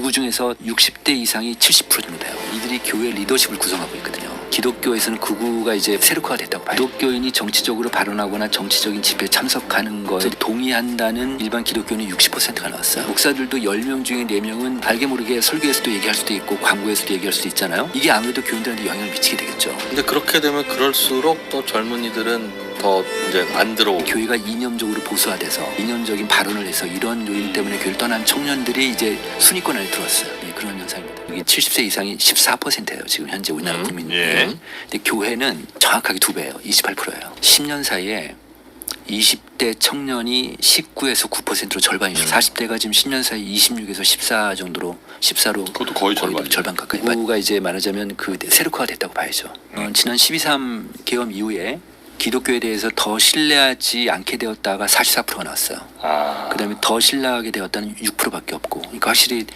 그구 중에서 60대 이상이 70% 정도 돼요. 이들이 교회 리더십을 구성하고 있거든요. 기독교에서는 극우가 이제 세력화가 됐다고 봐요. 기독교인이 정치적으로 발언하거나 정치적인 집회에 참석하는 것에 동의한다는 일반 기독교는 60%가 나왔어요. 목사들도 10명 중에 4명은 알게 모르게 설교에서도 얘기할 수도 있고 광고에서도 얘기할 수도 있잖아요. 이게 아무래도 교인들한테 영향을 미치게 되겠죠. 근데 그렇게 되면 그럴수록 또 젊은이들은 더 이제 안 들어오고 교회가 이념적으로 보수화돼서 이념적인 발언을 해서 이런 요인 때문에 교회를 떠난 청년들이 이제 순위권 안에 들어왔어요. 예, 그런 현상입니다. 여기 70세 이상이 14%예요. 지금 현재 우리나라 음, 국민. 예. 근데 교회는 정확하게 두 배예요. 28%예요. 10년 사이에 20대 청년이 19에서 9%로 절반이 죠 40대가 지금 10년 사이 26에서 14 정도로 14로 그것도 거의 절반이죠. 절반 가까이. 우가 이제 말하자면 그 세력화가 됐다고 봐야죠. 어, 지난 12.3 계엄 이후에 기독교에 대해서 더 신뢰하지 않게 되었다가 44%가 나왔어요. 아, 그다음에 더 신뢰하게 되었다는 6%밖에 없고, 그러니까 확실히